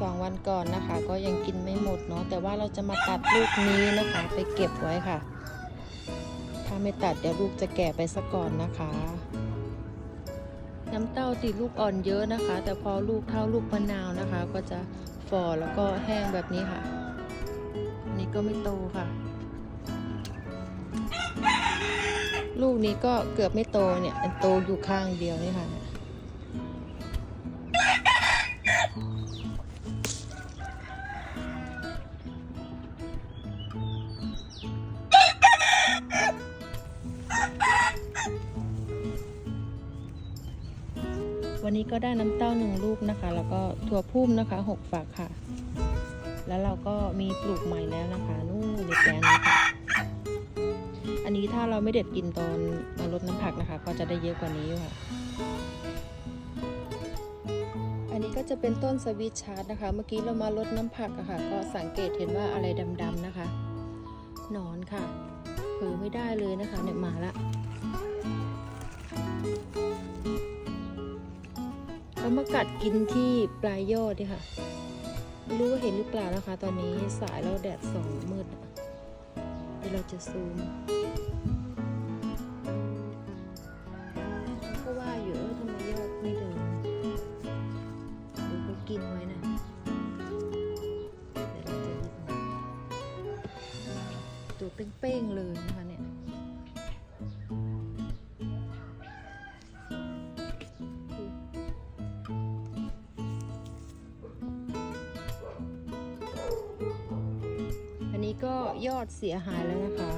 สองวันก่อนนะคะ ก็ยังกินไม่หมดเนาะแต่ว่าเราจะมาตัดลูกนี้นะคะ ไปเก็บไว้ค่ะ ถ้าไม่ตัดเดี๋ยวลูกจะแก่ไปซะก่อนนะคะ น้ำเต้าติดลูกอ่อนเยอะนะคะ แต่พอลูกเท่าลูกมะนาวนะคะ ก็จะฝ่อแล้วก็แห้งแบบนี้ค่ะอันนี้ก็ไม่โตค่ะ ลูกนี้ก็เกือบไม่โตเนี่ยโตอยู่ข้างเดียวนี่ค่ะ วันนี้ก็ได้น้ำเต้าหนึ่งลูกนะคะ แล้วก็ถั่วพุ่มนะคะหกฝักค่ะ แล้วเราก็มีปลูกใหม่แล้วนะคะนู่นในแปลงนี้ค่ะอันนี้ถ้าเราไม่เด็ดกินตอนมาลดน้ำผักนะคะ ก็จะได้เยอะกว่านี้ค่ะ อันนี้ก็จะเป็นต้นสวิตชาร์ดนะคะ เมื่อกี้เรามาลดน้ำผักอะค่ะ ก็สังเกตเห็นว่าอะไรดำๆนะคะ หนอนค่ะเผลอไม่ได้เลยนะคะเนี่ยมาละ เขามากัดกินที่ปลายยอดดิค่ะ ไม่รู้ว่าเห็นหรือเปล่านะคะ ตอนนี้สายแล้วแดดสองมืดอะเดี๋ยวเราจะซูมก็ว่าอยู่เออทำไมยอดไม่เดินหรือเขากินไว้นะเดี๋ยวเราจะหยิบมาตัวเป้งๆเลยนะคะ ยอันนี้ก็ยอดเสียหายแล้วนะคะ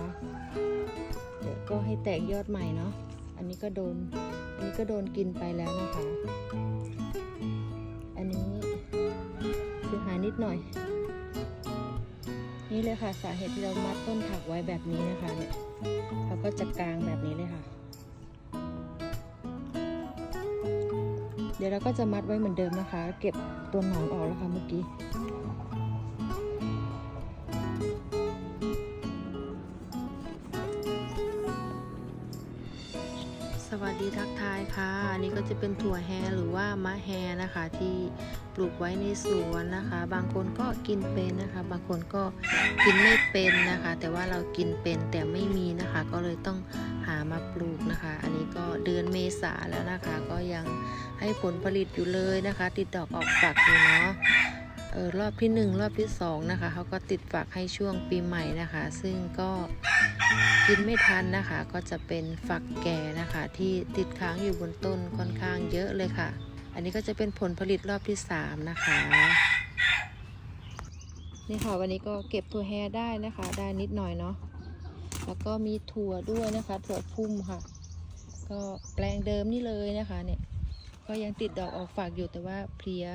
เดี๋ยวก็ให้แตกยอดใหม่เนาะอันนี้ก็โดนอันนี้ก็โดนกินไปแล้วนะคะ อันนี้เสียหายนิดหน่อย นี่เลยค่ะสาเหตุที่เรามัดต้นผักไว้แบบนี้นะคะเนี่ยเขาก็จะกลางแบบนี้เลยค่ะ เดี๋ยวเราก็จะมัดไว้เหมือนเดิมนะคะ เก็บตัวหนอนออกแล้วค่ะเมื่อกี้ วัสดีทักทายค่ะ อันนี้ก็จะเป็นถั่วแฮหรือว่ามะแฮนะคะ ที่ปลูกไว้ในสวนนะคะ บางคนก็กินเป็นนะคะ บางคนก็กินไม่เป็นนะคะ แต่ว่าเรากินเป็นแต่ไม่มีนะคะ ก็เลยต้องหามาปลูกนะคะ อันนี้ก็เดือนเมษาแล้วนะคะ ก็ยังให้ผลผลิตอยู่เลยนะคะ ติดดอกออกฝักอยู่เนาะ ออรอบที่หนึ่งรอบที่สองนะคะเขาก็ติดฝักให้ช่วงปีใหม่นะคะ ซึ่งก็กินไม่ทันนะคะ ก็จะเป็นฝักแก่นะคะ ที่ติดค้างอยู่บนต้นค่อนข้างเยอะเลยค่ะ อันนี้ก็จะเป็นผลผลิตรอบที่สามนะคะนี่ค่ะวันนี้ก็เก็บถั่วแฮได้นะคะ ได้นิดหน่อยเนาะแล้วก็มีถั่วด้วยนะคะ ถั่วพุ่มค่ะ ก็แปลงเดิมนี่เลยนะคะเนี่ยก็ยังติดดอกออกฝากอยู่แต่ว่าเพลีย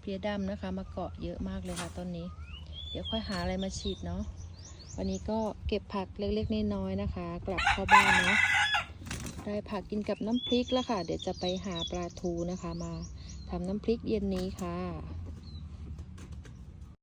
เพียดำนะคะ มาเกาะเยอะมากเลยค่ะต้นนี้ เดี๋ยวค่อยหาอะไรมาฉีดเนาะวันนี้ก็เก็บผักเล็กๆน้อยๆนะคะ กลับเข้าบ้านเนาะได้ผักกินกับน้ำพริกแล้วค่ะ เดี๋ยวจะไปหาปลาทูนะคะ มาทำน้ำพริกเย็นนี้ค่ะ